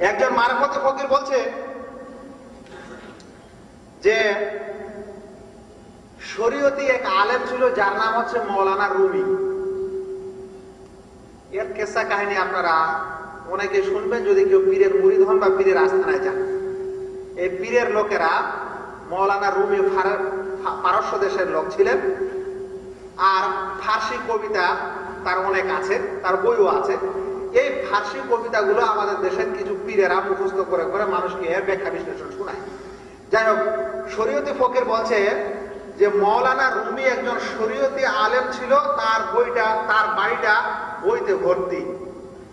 একজন মারফতি ফকির বলছে যে, শরীয়তি এক আলেম ছিল, যার নাম হচ্ছে মৌলানা রুমি। এর কেসা কাহিনী আপনারা অনেকে শুনবেন যদি কেউ পীরের মুরিদ হন বা পীরের আস্থানায় যান। এই পীরের লোকেরা মৌলানা রুমি পারস্য দেশের লোক ছিলেন। আর ফার্সি কবিতা তার অনেক আছে, তার বইও আছে। এই ফার্সি কবিতাগুলো আমাদের দেশের কিছু পীরেরা মুখস্থ করে করে মানুষকে ব্যাখ্যা বিশ্লেষণ শোনায়। যাই হোক, শরীয়তি ফকির বলছে যে, মৌলানা রুমি একজন শরীয়তি আলেম ছিল, তার বইটা, তার বাড়িটা বইতে ভর্তি।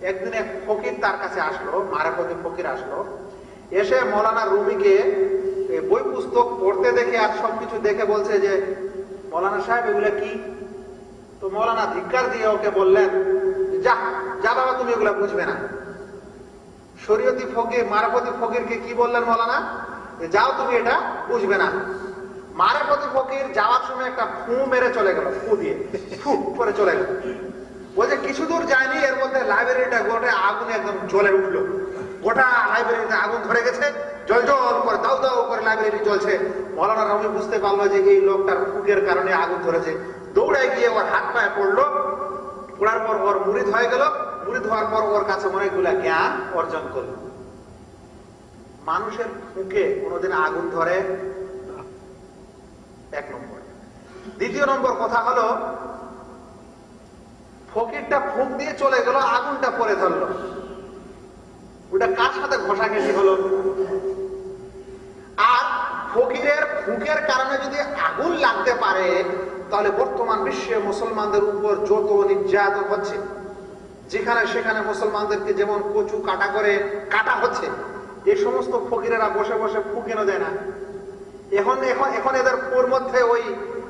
একদিন এক ফকির তার কাছে আসলো মারাপতি ফকির আসলো, এসে মৌলানা রুমিকে বই পুস্তক পড়তে দেখে আর সবকিছু দেখে বলছে যে, মৌলানা সাহেব, এগুলো কি? তো মৌলানা ধিক্কার দিয়ে ওকে বললেন যা যা বাবা, তুমি এগুলো বুঝবে না। শরীয়তি ফকির মারাপতি ফকিরকে কি বললেন মৌলানা? যাও তুমি এটা বুঝবে না। মারাপতি ফকির যাওয়ার সময় একটা ফু মেরে চলে গেল, ফু দিয়ে, ফু করে চলে গেল। যে কিছু দূর যায়নি, এর মধ্যে লাইব্রেরিটা গোটা আগুনে একদম জ্বলে উঠল। গোটা লাইব্রেরিতে আগুন ধরে গেছে জল জল করে, দাউ দাউ করে লাইব্রেরি চলছে মৌলানা রমি বুঝতে পারল যে এই লোকটার ফুকের কারণে আগুন ধরেছে। দৌড়ায় গিয়ে ওর হাত পায়ে পড়ল পড়ার পর ওর মুড়িদ হয়ে গেল। মুড়িদ হওয়ার পর ওর কাছে অনেকগুলা জ্ঞান অর্জন করল। মানুষের ফুকে কোনোদিন আগুন ধরে এক নম্বর। দ্বিতীয় নম্বর কথা হলো, ফকিরটা ফুক দিয়ে চলে গেল, আগুনটা পরে ধরলো। ওটা কার সাথে ঘষাঘষি হলো? আর ফকিরের ফুকের কারণে যদি আগুন লাগতে পারে তাহলে বর্তমান বিশ্বে মুসলমানদের উপর যত নির্যাতন হচ্ছে, যেখানে সেখানে মুসলমানদেরকে যেমন কচু কাটা করে কাটা হচ্ছে এই সমস্ত ফকিরেরা বসে বসে ফু কেন দেয় না। এখন এখন এখন এদের ফুর মধ্যে ওই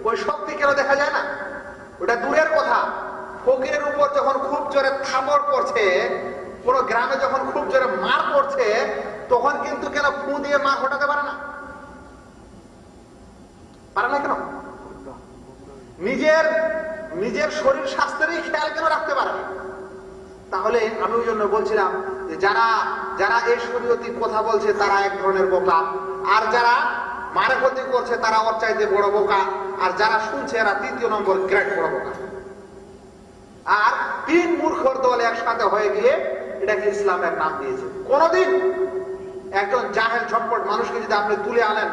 ওই শক্তি কেন দেখা যায় না। ওটা দূরের কথা। ফকিরের উপর যখন খুব জোরে থাপড় পড়ছে কোন গ্রামে যখন খুব জোরে মার পড়ছে, তখন কিন্তু কেন ফু দিয়ে মার হটাতে পারে না? পারে না কেন? নিজের নিজের শরীর স্বাস্থ্যেরই খেয়াল কেন রাখতে পারে তাহলে আমি ওই জন্য বলছিলাম যে যারা যারা এই শরীয়তি কথা বলছে, তারা এক ধরনের বোকা। আর যারা মারেফতি করছে, তারা ওর চাইতে বড় বোকা। আর যারা শুনছে, এরা তৃতীয় নম্বর গ্রেড বড় বোকা। আর তিন মূর্খর দল একসাথে হয়ে গিয়ে এটাকে ইসলামের নাম দিয়েছে। কোনদিন একজন জাহেল ঝটপট মানুষকে যদি আপনি তুলে আনেন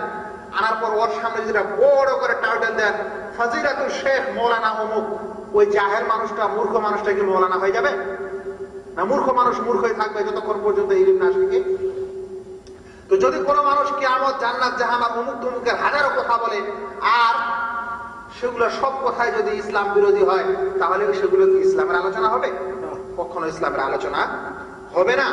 আনার পর ওর সামনে যেটা বড় করে টাইটেল দেন ফাজিরাতুল শেখ মৌলানা অমুক। ওই জাহেল মানুষটা, মূর্খ মানুষটা কি মৌলানা হয়ে যাবে? না মূর্খ মানুষ মূর্খই থাকবে যতক্ষণ পর্যন্ত ইলিম না শিখে তো যদি কোনো মানুষ কিয়ামত জান্নাত জাহান্নাম অমুক তমুকের হাজারো কথা বলে, আর সেগুলো সব কথাই যদি ইসলাম বিরোধী হয়, তাহলে সেগুলো কি ইসলামের আলোচনা হবে? কখনো ইসলামের আলোচনা হবে না।